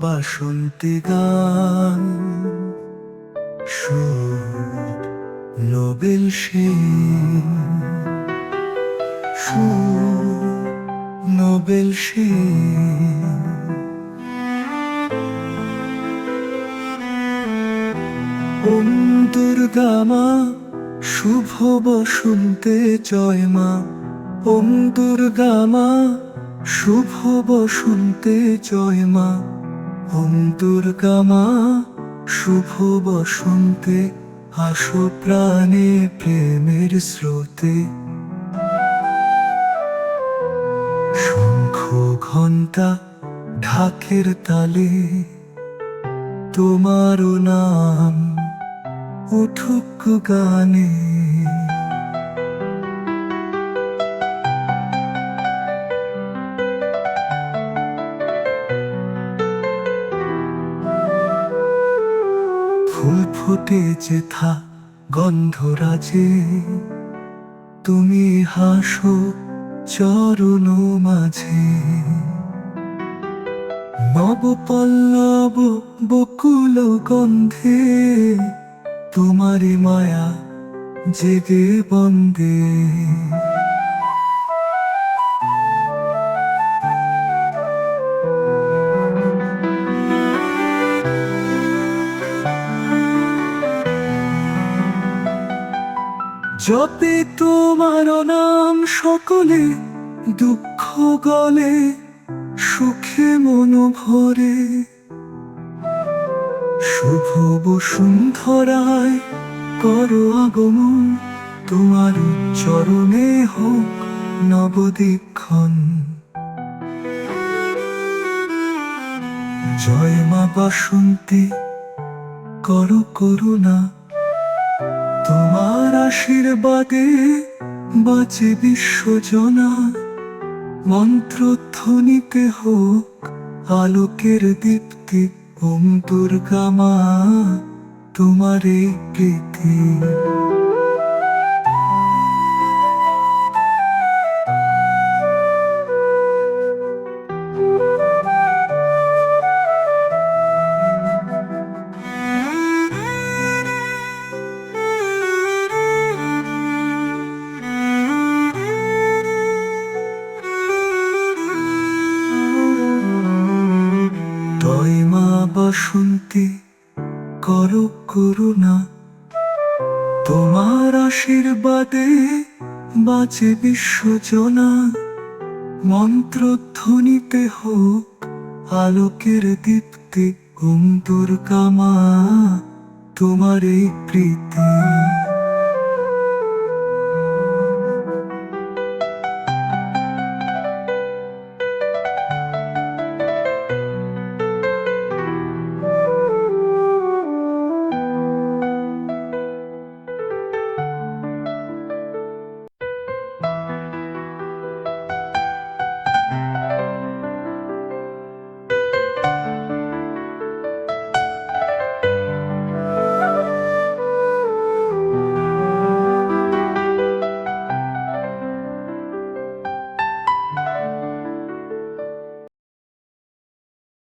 বাসন্তী গান। সুর নোবেল সেন। সুর নোবেল সেন। ওম দুর্গা মা শুভ বসন্তে জয় মা। ওম দুর্গা মা শুভ বসন্তে জয় মা ওম দুর্গা মা শুভ বসন্তে আসো প্রাণে প্রেমের স্রোতে। শঙ্খ ঘণ্টা ঢাকের তালে, তোমারও নাম উঠুক গানে। ফুল ফুটে যেথা গন্ধরাজে, তুমি হাসো চরণ মাঝে। নব পল্লব বকুল গন্ধে তোমারি মায়া জেগে বন্দে। জপে তোমার নাম সকলে দুঃখ গলে, সুখে মন ভরে। শুভ বসুন্ধরায় করো আগমন, তোমার চরণে হোক নবদীক্ষণ। জয় মা বাসন্তী, করো করুণা। তোমার আশীর্বাদে বাঁচে বিশ্বজনা। মন্ত্রধ্বনিতে হোক আলোকের দীপ্তি ওম দুর্গা মা তোমার এই প্রীতি। তয় মা বসন্তী, করো করুণা। তোমার আশীর্বাদে বাঁচে বিশ্বজনা। মন্ত্রধ্বনিতে হোক আলোকের দীপ্তি ওম দুর্গা মা তোমার এই প্রীতি।